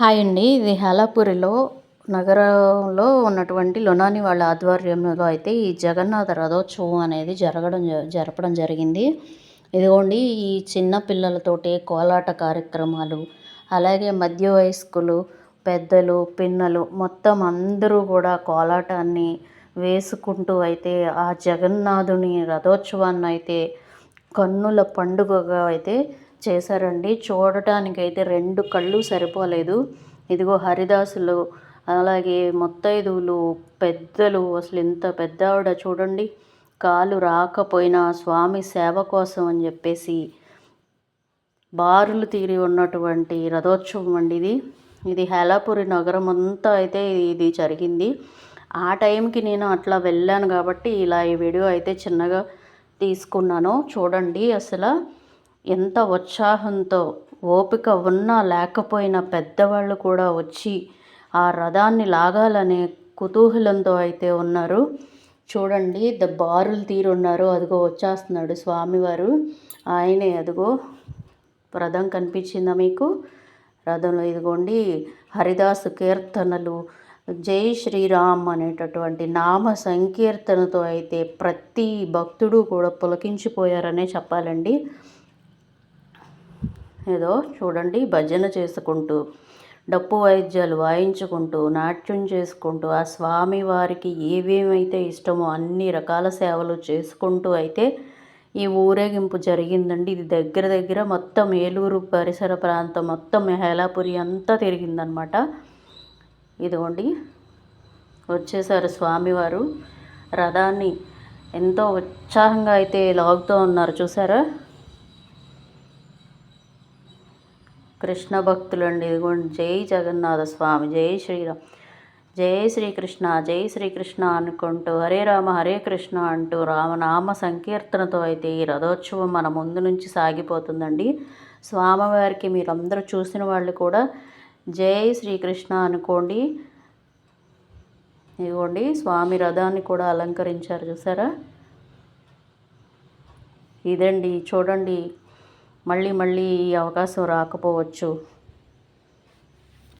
Hi అండి. ఇది హేలాపురిలో నగరంలో ఉన్నటువంటి లొనాని వాళ్ళ ఆధ్వర్యంలో అయితే ఈ జగన్నాథ రథోత్సవం అనేది జరగడం జరపడం జరిగింది. ఇదిగోండి ఈ చిన్న పిల్లలతోటి కోలాట కార్యక్రమాలు అలాగే మధ్య వయస్కులు పెద్దలు పిన్నలు మొత్తం అందరూ కూడా కోలాటాన్ని వేసుకుంటూ అయితే ఆ జగన్నాథుని రథోత్సవాన్ని అయితే కన్నుల పండుగగా అయితే చేశారండి. చూడటానికైతే రెండు కళ్ళు సరిపోలేదు. ఇదిగో హరిదాసులు అలాగే మొత్తైదువులు పెద్దలు అసలు ఇంత పెద్ద ఆవిడ చూడండి. కాలు రాకపోయినా స్వామి సేవ కోసం అని చెప్పేసి బారులు తీరి ఉన్నటువంటి రథోత్సవం అండి ఇది. ఇది హేలాపురి నగరం అంతా అయితే ఇది జరిగింది. ఆ టైంకి నేను అట్లా వెళ్ళాను కాబట్టి ఇలా ఈ వీడియో అయితే చిన్నగా తీసుకున్నాను. చూడండి అసలు ఎంత ఉత్సాహంతో ఓపిక ఉన్నా లేకపోయినా పెద్దవాళ్ళు కూడా వచ్చి ఆ రథాన్ని లాగాలనే కుతూహలంతో అయితే ఉన్నారు. చూడండి ద బారులు తీరున్నారు. అదిగో వచ్చేస్తున్నాడు స్వామివారు. ఆయనే అదిగో రథం కనిపించిందా మీకు? రథంలో ఇదిగోండి హరిదాసు కీర్తనలు జై శ్రీరామ్ అనేటటువంటి నామ సంకీర్తనతో అయితే ప్రతి భక్తుడు కూడా పులకించిపోయారనే చెప్పాలండి. ఏదో చూడండి భజన చేసుకుంటూ డప్పు వాయిద్యాలు వాయించుకుంటూ నాట్యం చేసుకుంటూ ఆ స్వామి వారికి ఏవేమైతే ఇష్టమో అన్ని రకాల సేవలు చేసుకుంటూ అయితే ఈ ఊరేగింపు జరిగిందండి. ఇది దగ్గర దగ్గర మొత్తం ఏలూరు పరిసర ప్రాంతం మొత్తం హేలాపురి అంతా తిరిగిందనమాట. ఇదిగోండి వచ్చేసారు స్వామివారు. రథాన్ని ఎంతో ఉత్సాహంగా అయితే లాగుతూ ఉన్నారు చూసారా? కృష్ణ భక్తులండి. ఇదిగోండి. జై జగన్నాథ స్వామి. జై శ్రీరామ్. జై శ్రీకృష్ణ. జై శ్రీకృష్ణ అనుకుంటూ హరే రామ హరే కృష్ణ అంటూ రామనామ సంకీర్తనతో అయితే ఈ రథోత్సవం మన ముందు నుంచి సాగిపోతుందండి. స్వామివారికి మీరందరూ చూసిన వాళ్ళు కూడా జై శ్రీకృష్ణ అనుకోండి. ఇదిగోండి. స్వామి రథాన్ని కూడా అలంకరించారు చూసారా? ఇదండి. చూడండి. మళ్ళీ మళ్ళీ ఈ అవకాశం రాకపోవచ్చు.